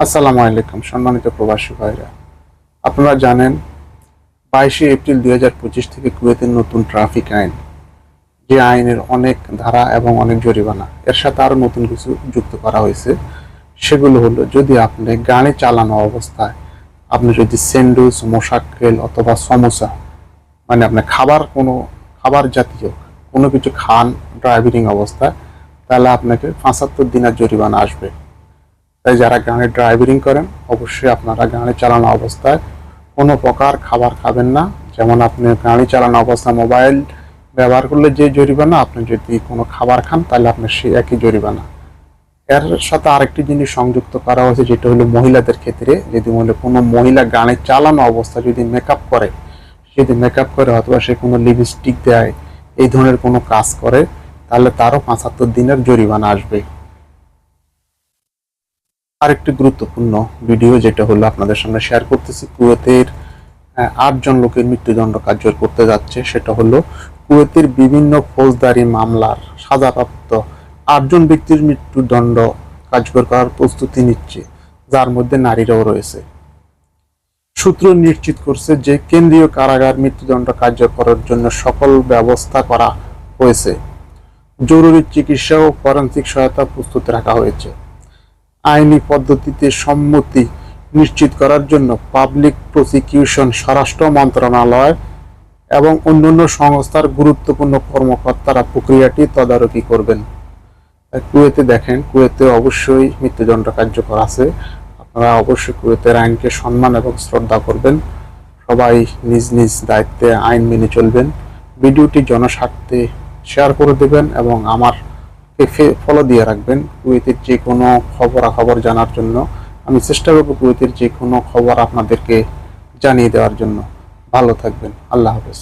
আসসালামু আলাইকুম, সম্মানিত প্রবাসী ভাইরা। আপনারা জানেন, বাইশে এপ্রিল দুই হাজার পঁচিশ থেকে কুয়েতের নতুন ট্রাফিক আইন, যে আইনের অনেক ধারা এবং অনেক জরিমানা। এর সাথে আরও নতুন কিছু যুক্ত করা হয়েছে। সেগুলো হলো, যদি আপনি গাড়ি চালানো অবস্থায় আপনি যদি স্যান্ডউইচ মোশাক্কেল অথবা সমোসা মানে আপনি খাবার কোনো, খাবার জাতীয় কোনো কিছু খান ড্রাইভিং অবস্থায়, তাহলে আপনাকে পঁচাত্তর দিনের জরিমানা আসবে। তাই যারা গাড়ি ড্রাইভিং করেন, অবশ্যই আপনারা গাড়ি চালানো অবস্থায় কোনো প্রকার খাবার খাবেন না। যেমন আপনি গাড়ি চালানো অবস্থায় মোবাইল ব্যবহার করলে যে জরিমানা, আপনি যদি কোনো খাবার খান, তাহলে আপনার সেই একই জরিমানা। এর সাথে আরেকটি জিনিস সংযুক্ত করা হয়েছে, যেটা হলো মহিলাদের ক্ষেত্রে। যদি মহিলা, কোনো মহিলা গাড়ি চালানো অবস্থা যদি মেকআপ করে যদি মেকআপ করে অথবা সে কোনো লিপস্টিক দেয়, এই ধরনের কোনো কাজ করে, তাহলে তারও পাঁচাত্তর দিনের জরিমানা আসবে। আরেকটি গুরুত্বপূর্ণ ভিডিও যেটা হলো আপনাদের সামনে শেয়ার করতেছি, কুয়েতের আটজন লোকের মৃত্যুদণ্ড কার্যকর করতে যাচ্ছে। সেটা হলো কুয়েতের বিভিন্ন ফৌজদারি মামলার সাজাপ্রাপ্ত আটজন ব্যক্তির মৃত্যুদণ্ড কার্যকর করার প্রস্তুতি নিচ্ছে, যার মধ্যে নারীরাও রয়েছে। সূত্র নিশ্চিত করছে যে কেন্দ্রীয় কারাগার মৃত্যুদণ্ড কার্যকরের জন্য সকল ব্যবস্থা করা হয়েছে। জরুরি চিকিৎসা ও ফরেন্সিক সহায়তা প্রস্তুত রাখা হয়েছে। আইনি পদ্ধতিতে সম্মতি নিশ্চিত করার জন্য পাবলিক প্রসিকিউশন, স্বরাষ্ট্র মন্ত্রণালয় এবং অন্যান্য সংস্থার গুরুত্বপূর্ণ কর্মকর্তারা প্রক্রিয়াটি তদারকি করবেন। কুয়েতে দেখেন, কুয়েতে অবশ্যই মৃত্যুদণ্ড কার্যকর আছে। আপনারা অবশ্যই কুয়েতের আইনকে সম্মান এবং শ্রদ্ধা করবেন। সবাই নিজ নিজ দায়িত্বে আইন মেনে চলবেন। ভিডিওটি জনস্বার্থে শেয়ার করে দেবেন এবং আমার ফলো দিয়ে রাখবেন কুয়েতের যে কোনো খবরাখবর জানার জন্য। আমি চেষ্টা করব কুয়েতের যে কোনো খবর আপনাদেরকে জানিয়ে দেওয়ার জন্য। ভালো থাকবেন। আল্লাহ হাফেজ।